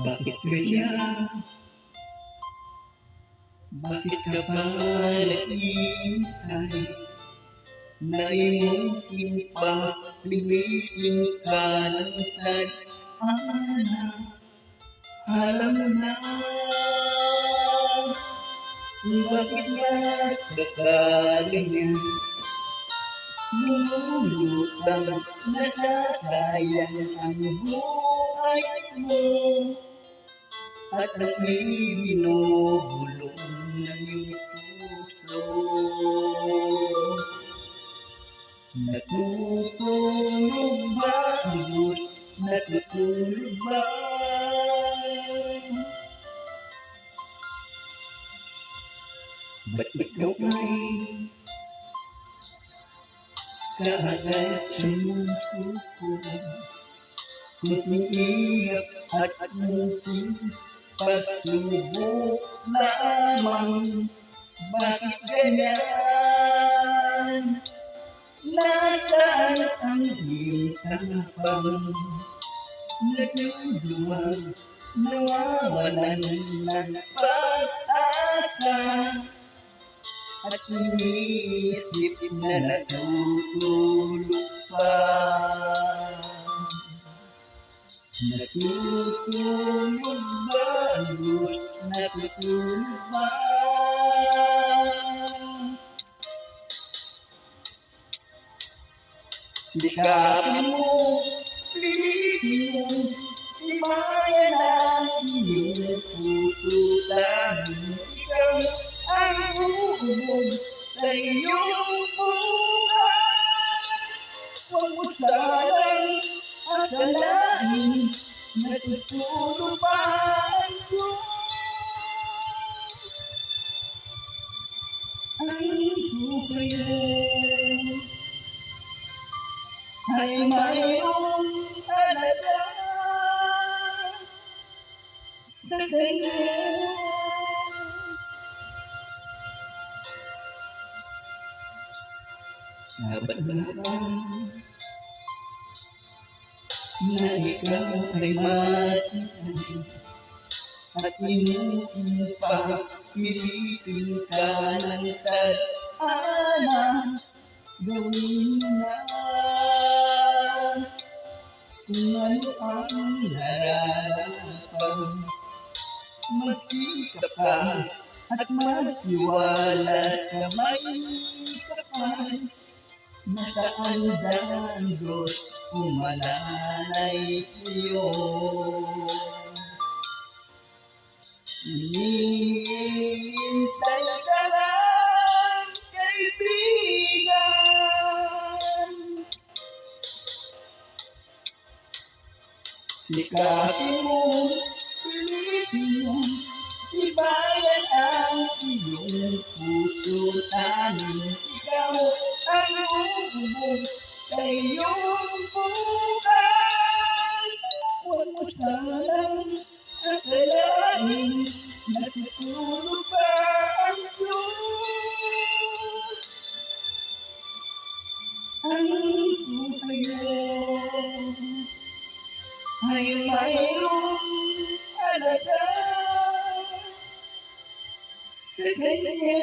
Bakit kaya? Bakit ka ba naghihintay? Naimutin pa, pilitin ka ng tag-ana. Alam na kung bakit nagkakaganyan. Lumulutang nasasayang ang buhay mo at ang binubulong ng iyong puso. Natutulog ba Diyos? Natutulog ba? Ba't ikaw ay kaagad sumusuko? Kunting iyak at munting pagsubok lamang Bakit ganyan? Nasaan ang iyong tapang? Nagduduwag, nawawalan ng pag-asa At iniisip na natutulog pa Natutulog ba? Natutulog ba? Sikapin mo, pilitin mo, ibayan ang iyong dahil ikaw ang uubog sa iyong buhay. Huwag akalain natutulog pa Diyos. Ang buhay mo ay mayroong alaga sa Kanya. Naman na ikaw ay matinig at minutin pa pilitin ka ng tag-ana gawin na kung ano ang nararapan magsikap ka at magtiwala sa may kapal Nakaanda ang Diyos umalalay sa'yo. Hinihintay ka lang, kaibigan. Sikapin mo, pilitin mo, ibayan ang iyong puso tanging ikaw ang uubog sa iyong bukas. Huwag pa ang Diyos. Ang mo ay mayroong sa Kanya.